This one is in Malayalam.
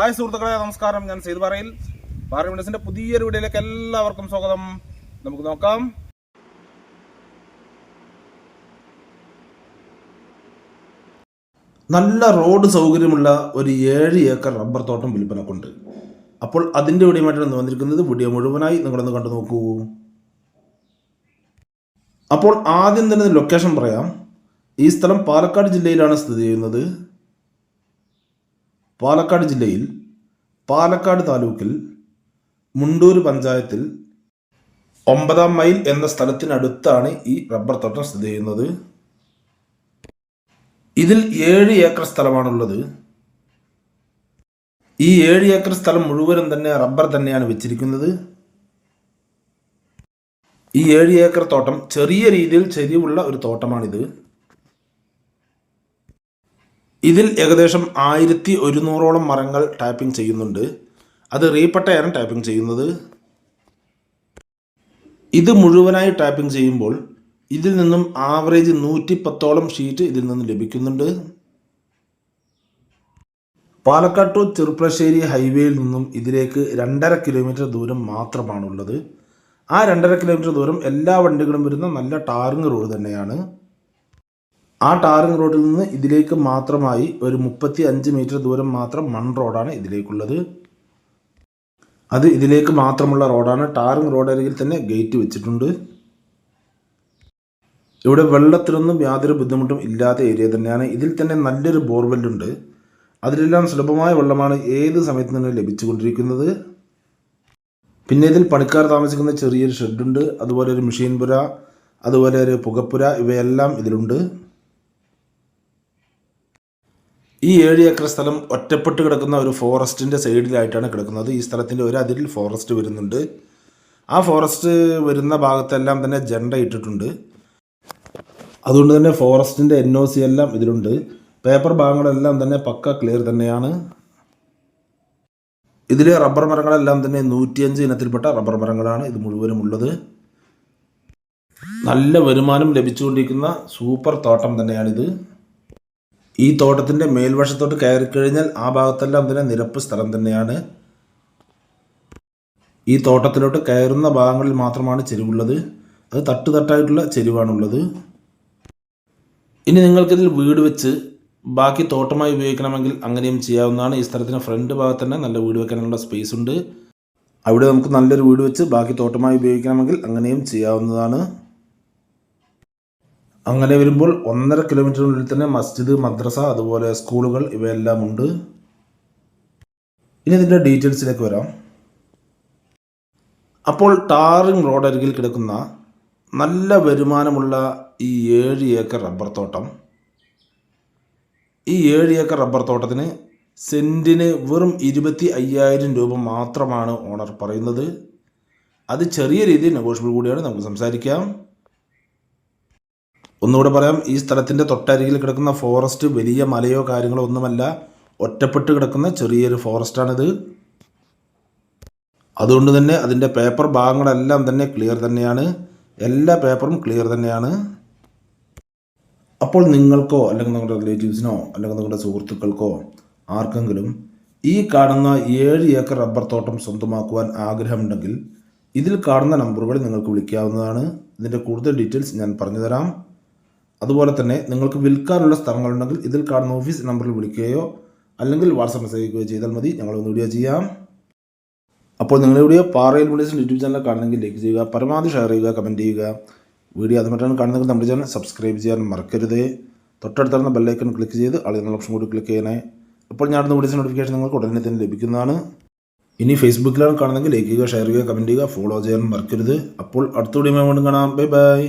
ഹായ് സുഹൃത്തുക്കളെ നമസ്കാരം. ഞാൻ സെയ്ത് പറയിൽ. പാർലമെന്റ്സിന്റെ പുതിയൊരു വീഡിയോയിലേക്ക് എല്ലാവർക്കും സ്വാഗതം. നമുക്ക് നോക്കാം. നല്ല റോഡ് സൗകര്യമുള്ള ഒരു ഏഴ് ഏക്കർ റബ്ബർ തോട്ടം വിൽപ്പനക്കുണ്ട്. അപ്പോൾ അതിന്റെ വീഡിയോമായിട്ടാണ് വന്നിരിക്കുന്നത്. വീഡിയോ മുഴുവനായി നിങ്ങളൊന്ന് കണ്ടു നോക്കൂ. അപ്പോൾ ആദ്യം തന്നെ ലൊക്കേഷൻ പറയാം. ഈ സ്ഥലം പാലക്കാട് ജില്ലയിലാണ് സ്ഥിതി ചെയ്യുന്നത്. പാലക്കാട് ജില്ലയിൽ പാലക്കാട് താലൂക്കിൽ മുണ്ടൂർ പഞ്ചായത്തിൽ ഒമ്പതാം മൈൽ എന്ന സ്ഥലത്തിനടുത്താണ് ഈ റബ്ബർ തോട്ടം സ്ഥിതി ചെയ്യുന്നത്. ഇതിൽ ഏഴ് ഏക്കർ സ്ഥലമാണുള്ളത്. ഈ ഏഴ് ഏക്കർ സ്ഥലം മുഴുവനും തന്നെ റബ്ബർ തന്നെയാണ് വെച്ചിരിക്കുന്നത്. ഈ ഏഴ് ഏക്കർ തോട്ടം ചെറിയ രീതിയിൽ ചെരിവുള്ള ഒരു തോട്ടമാണിത്. ഇതിൽ ഏകദേശം ആയിരത്തി ഒരുന്നൂറോളം മരങ്ങൾ ടാപ്പിംഗ് ചെയ്യുന്നുണ്ട്. അത് റീപ്പട്ടയാണ് ടാപ്പിംഗ് ചെയ്യുന്നത്? ഇത് മുഴുവനായി ടാപ്പിംഗ് ചെയ്യുമ്പോൾ ഇതിൽ നിന്നും ആവറേജ് നൂറ്റി പത്തോളം ഷീറ്റ് ഇതിൽ നിന്ന് ലഭിക്കുന്നുണ്ട്. പാലക്കാട് ടു ചെറുപ്പശ്ശേരി ഹൈവേയിൽ നിന്നും ഇതിലേക്ക് രണ്ടര കിലോമീറ്റർ ദൂരം മാത്രമാണുള്ളത്. ആ രണ്ടര കിലോമീറ്റർ ദൂരം എല്ലാ വണ്ടികളും വരുന്ന നല്ല ടാറിങ് റോഡ് തന്നെയാണ്. ആ ടാറിങ് റോഡിൽ നിന്ന് ഇതിലേക്ക് മാത്രമായി ഒരു മുപ്പത്തി അഞ്ച് മീറ്റർ ദൂരം മാത്രം മൺ റോഡാണ് ഇതിലേക്കുള്ളത്. അത് ഇതിലേക്ക് മാത്രമുള്ള റോഡാണ്. ടാറിങ് റോഡ് അരികിൽ തന്നെ ഗേറ്റ് വെച്ചിട്ടുണ്ട്. ഇവിടെ വെള്ളത്തിനൊന്നും യാതൊരു ബുദ്ധിമുട്ടും ഇല്ലാത്ത ഏരിയ തന്നെയാണ്. ഇതിൽ തന്നെ നല്ലൊരു ബോർവെല്ലുണ്ട് അതിലെല്ലാം സുലഭമായ വെള്ളമാണ് ഏത് സമയത്ത് നിന്ന് ലഭിച്ചുകൊണ്ടിരിക്കുന്നത്. പിന്നെ ഇതിൽ പണിക്കാർ താമസിക്കുന്ന ചെറിയൊരു ഷെഡുണ്ട്. അതുപോലെ ഒരു മെഷീൻ പുര അതുപോലെ ഒരു പുകപ്പുര ഇവയെല്ലാം ഇതിലുണ്ട്. ഈ ഏഴ് ഏക്കർ സ്ഥലം ഒറ്റപ്പെട്ട് കിടക്കുന്ന ഒരു ഫോറസ്റ്റിന്റെ സൈഡിലായിട്ടാണ് കിടക്കുന്നത്. ഈ സ്ഥലത്തിന്റെ ഒരു അതിരിൽ ഫോറസ്റ്റ് വരുന്നുണ്ട്. ആ ഫോറസ്റ്റ് വരുന്ന ഭാഗത്തെല്ലാം തന്നെ ജെണ്ട ഇട്ടിട്ടുണ്ട്. അതുകൊണ്ട് തന്നെ ഫോറസ്റ്റിന്റെ എൻ ഒ സി എല്ലാം ഇതിലുണ്ട്. പേപ്പർ ഭാഗങ്ങളെല്ലാം തന്നെ പക്ക ക്ലിയർ തന്നെയാണ്. ഇതിലെ റബ്ബർ മരങ്ങളെല്ലാം തന്നെ നൂറ്റിയഞ്ച് ഇനത്തിൽപ്പെട്ട റബ്ബർ മരങ്ങളാണ് ഇത് മുഴുവനും ഉള്ളത്. നല്ല വരുമാനം ലഭിച്ചുകൊണ്ടിരിക്കുന്ന സൂപ്പർ തോട്ടം തന്നെയാണിത്. ഈ തോട്ടത്തിന്റെ മേൽവശത്തോട്ട് കയറി കഴിഞ്ഞാൽ ആ ഭാഗത്തെല്ലാം തന്നെ നിരപ്പ് സ്ഥലം തന്നെയാണ്. ഈ തോട്ടത്തിലോട്ട് കയറുന്ന ഭാഗങ്ങളിൽ മാത്രമാണ് ചെരിവുള്ളത്. അത് തട്ടുതട്ടായിട്ടുള്ള ചെരിവാണുള്ളത്. ഇനി നിങ്ങൾക്കിതിൽ വീട് വെച്ച് ബാക്കി തോട്ടമായി ഉപയോഗിക്കണമെങ്കിൽ അങ്ങനെയും ചെയ്യാവുന്നതാണ്. ഈ സ്ഥലത്തിന് ഫ്രണ്ട് ഭാഗത്ത് തന്നെ നല്ല വീട് വെക്കാനുള്ള സ്പേസ് ഉണ്ട്. അവിടെ നമുക്ക് നല്ലൊരു വീട് വെച്ച് ബാക്കി തോട്ടമായി ഉപയോഗിക്കണമെങ്കിൽ അങ്ങനെയും ചെയ്യാവുന്നതാണ്. അങ്ങനെ വരുമ്പോൾ ഒന്നര കിലോമീറ്ററിനുള്ളിൽ തന്നെ മസ്ജിദ് മദ്രസ അതുപോലെ സ്കൂളുകൾ ഇവയെല്ലാം ഉണ്ട് ഇനി ഇതിന്റെ ഡീറ്റെയിൽസിലേക്ക് വരാം. അപ്പോൾ ടാറിംഗ് റോഡ് അരികിൽ കിടക്കുന്ന നല്ല വരുമാനമുള്ള ഈ ഏഴ് ഏക്കർ റബ്ബർ തോട്ടം. ഈ ഏഴ് ഏക്കർ റബ്ബർ തോട്ടത്തിന് സെന്റിന് വെറും ഇരുപത്തി അയ്യായിരം രൂപ മാത്രമാണ് ഓണർ പറയുന്നത്. അത് ചെറിയ രീതിയിൽ നെഗോഷ്യബിൾ കൂടിയാണ് നമുക്ക് സംസാരിക്കാം. ഒന്നുകൂടെ പറയാം ഈ സ്ഥലത്തിന്റെ തൊട്ടരികിൽ കിടക്കുന്ന ഫോറസ്റ്റ് വലിയ മലയോ കാര്യങ്ങളോ ഒന്നുമല്ല ഒറ്റപ്പെട്ട് കിടക്കുന്ന ചെറിയൊരു ഫോറസ്റ്റാണിത് അതുകൊണ്ട് തന്നെ അതിന്റെ പേപ്പർ ഭാഗങ്ങളെല്ലാം തന്നെ ക്ലിയർ തന്നെയാണ്. എല്ലാ പേപ്പറും ക്ലിയർ തന്നെയാണ്. അപ്പോൾ നിങ്ങൾക്കോ അല്ലെങ്കിൽ നിങ്ങളുടെ റിലേറ്റീവ്സിനോ അല്ലെങ്കിൽ നിങ്ങളുടെ സുഹൃത്തുക്കൾക്കോ ആർക്കെങ്കിലും ഈ കാണുന്ന ഏഴ് ഏക്കർ റബ്ബർ തോട്ടം സ്വന്തമാക്കുവാൻ ആഗ്രഹമുണ്ടെങ്കിൽ ഇതിൽ കാണുന്ന നമ്പറുകളിൽ നിങ്ങൾക്ക് വിളിക്കാവുന്നതാണ്. ഇതിന്റെ കൂടുതൽ ഡീറ്റെയിൽസ് ഞാൻ പറഞ്ഞു തരാം അതുപോലെ തന്നെ നിങ്ങൾക്ക് വിൽക്കാനുള്ള സ്ഥലങ്ങളുണ്ടെങ്കിൽ ഇതിൽ കാണുന്ന ഓഫീസ് നമ്പറിൽ വിളിക്കുകയോ അല്ലെങ്കിൽ വാട്സപ്പ് മെസ്സേജ് അയക്കുകയോ ചെയ്താൽ മതി. ഞങ്ങൾ ഒന്ന് വീഡിയോ ചെയ്യാം. അപ്പോൾ നിങ്ങളുടെ വീഡിയോ പാറയിൽ വിളിച്ച് യൂട്യൂബ് ചാനൽ കാണണമെങ്കിൽ ലൈക്ക് ചെയ്യുക പരമാവധി ഷെയർ ചെയ്യുക കമന്റ് ചെയ്യുക. വീഡിയോ അതുമായിട്ടാണ് കാണുന്നെങ്കിൽ നമ്മുടെ ചാനൽ സബ്സ്ക്രൈബ് ചെയ്യാൻ മറക്കരുത്. തൊട്ടടുത്തുള്ള ബെല്ലൈക്കൺ ക്ലിക്ക് ചെയ്ത് ആളുകൾ ഓപ്ഷൻ കൂടി ക്ലിക്ക് ചെയ്യണേ. അപ്പോൾ ഞാൻ വീഡിയോസ് നോട്ടിഫിക്കേഷൻ നിങ്ങൾക്ക് ഉടനെ തന്നെ ലഭിക്കുന്നതാണ്. ഇനി ഫേസ്ബുക്കിലാണ് കാണുന്നെങ്കിൽ ലൈക്ക് ചെയ്യുക ഷെയർ ചെയ്യുക കമന്റ് ചെയ്യുക ഫോളോ ചെയ്യാൻ മറക്കരുത്. അപ്പോൾ അടുത്ത വീഡിയോ വീണ്ടും കാണാം. Bye bye